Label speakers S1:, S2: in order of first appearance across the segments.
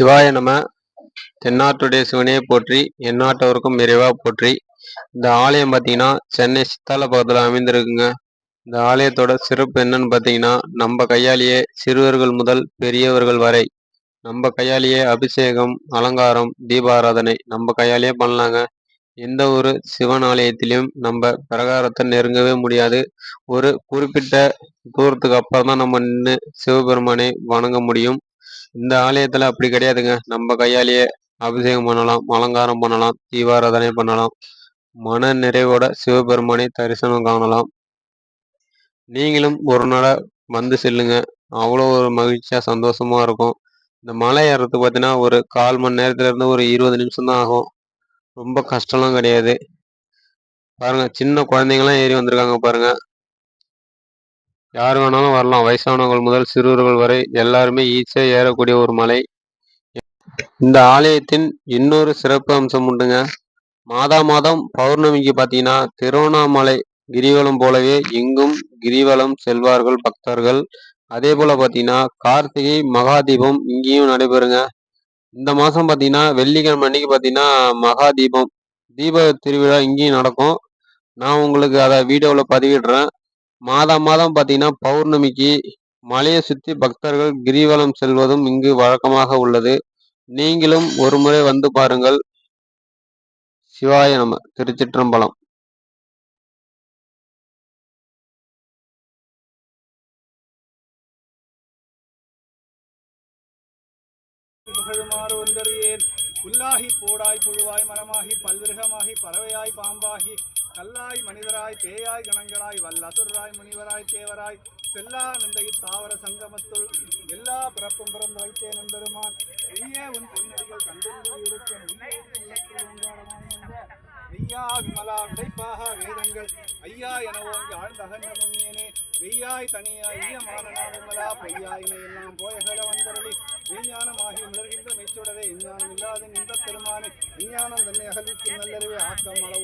S1: சிவாய நம. தென்னாட்டுடைய சிவனே போற்றி எந்நாட்டவருக்கும் இறைவா போற்றி. இந்த ஆலயம் பார்த்தீங்கன்னா சென்னை சித்தால பக்கத்தில் அமைந்திருக்குங்க. இந்த ஆலயத்தோட சிறப்பு என்னன்னு பார்த்தீங்கன்னா நம்ம கையாலேயே சிறுவர்கள் முதல் பெரியவர்கள் வரை நம்ம கையாலேயே அபிஷேகம் அலங்காரம் தீபாராதனை நம்ம கையாலேயே பண்ணலாங்க. எந்த ஒரு சிவன் ஆலயத்திலையும் நம்ம பிரகாரத்தை நெருங்கவே முடியாது. ஒரு குறிப்பிட்ட தூரத்துக்கு அப்புறம் தான் நம்ம நின்று சிவபெருமானை வணங்க முடியும். இந்த ஆலயத்துல அப்படி கிடையாதுங்க. நம்ம கையாலேயே அபிஷேகம் பண்ணலாம் அலங்காரம் பண்ணலாம் தீபாராதனை பண்ணலாம். மன நிறைவோட சிவபெருமானை தரிசனம் காணலாம். நீங்களும் ஒரு நாளை வந்து செல்லுங்க. அவ்வளோ ஒரு மகிழ்ச்சியா சந்தோஷமா இருக்கும். இந்த மலை ஏறத்துக்கு பார்த்தீங்கன்னா ஒரு கால் மணி நேரத்துல இருந்து ஒரு இருபது நிமிஷம் தான் ஆகும். ரொம்ப கஷ்டம்லாம் கிடையாது. பாருங்க சின்ன குழந்தைங்களாம் ஏறி வந்திருக்காங்க பாருங்க. யார் வேணாலும் வரலாம். வயசானவர்கள் முதல் சிறுவர்கள் வரை எல்லாருமே ஈஸியா ஏறக்கூடிய ஒரு மலை. இந்த ஆலயத்தின் இன்னொரு சிறப்பு அம்சம் உண்டுங்க. மாதா மாதம் பௌர்ணமிக்கு பார்த்தீங்கன்னா திருவண்ணாமலை கிரிவலம் போலவே இங்கும் கிரிவலம் செல்வார்கள் பக்தர்கள். அதே போல பார்த்தீங்கன்னா கார்த்திகை மகாதீபம் இங்கேயும் நடைபெறுங்க. இந்த மாதம் பார்த்தீங்கன்னா வெள்ளிக்கிழமை அன்னைக்கு பார்த்தீங்கன்னா மகாதீபம் தீப திருவிழா இங்கேயும் நடக்கும். நான் உங்களுக்கு அதை வீடியோவில் பதிவிடுறேன். மாதம் மாதம் பார்த்தீங்கன்னா பௌர்ணமிக்கு மலையை சுற்றி பக்தர்கள் கிரிவலம் செல்வதும் இங்கு வழக்கமாக உள்ளது. நீங்களும் ஒரு முறை வந்து பாருங்கள். சிவாய நம திருச்சிற்றம்பலம்.
S2: புகழுமாறு ஒன்றறியேன். புல்லாகி போடாய் புழுவாய் மரமாகி பல்விருகமாகி பறவையாய் பாம்பாகி கல்லாய் மனிதராய் பேயாய் கணங்களாய் வல்லசுராய் முனிவராய் தேவராய் செல்லா நின்ற தாவர சங்கமத்துள் எல்லா பிறப்பும் பிறந்து வைத்தேன் என்பெருமான். நீயே உன் பொன்னடிகள் கண்டிருந்து இருக்கும் ஐயா விமலா விடைப்பாக வேதங்கள். ஐயா என ஓங்கி ஆழ்ந்த அகன்ற முன்னியனே வெய்யாய் தனியாய் ஈயமான விமலா பொய்யாயினை எல்லாம் போயகல வந்தருளி. விஞ்ஞானமாகி மிளர்கின்ற மெய்ச்சுடரே விஞ்ஞானம் இல்லாத இந்த பெருமானே விஞ்ஞானம் தன்னை அகலிக்கும் நல்லறிவே ஆக்கம் அளவு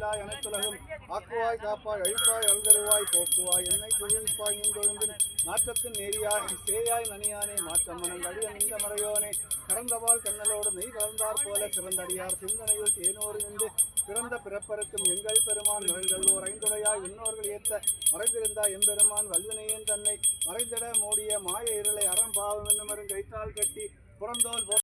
S2: இல்லா எனத்துலகம் ஆக்குவாய் காப்பாய் அழிப்பாய் அழுதருவாய் போக்குவாய் என்னை குழுவிப்பாய் நீந்தொழும்பின் நாற்றத்தின் நேரியாய் சேயாய் நனியானே மாற்றம் மனம் அடிய நின்ற மறையோனே. கறந்தவாள் கண்ணலோடு நெய் கலந்தார் போல சிறந்தடியார். சிந்தனையில் தேனோடு நின்று பிறந்த பிறப்பருக்கும் எங்கள் பெருமான் நிழல்களோர் ஐந்துடையாய் இன்னோர்கள் ஏத்த மறைந்திருந்தா எம்பெருமான் வல்வினையன் தன்னை. மறைந்திட மூடிய மாய இருளை அறம் பாவம் என்னும் கைத்தால் கட்டி புறந்தோல்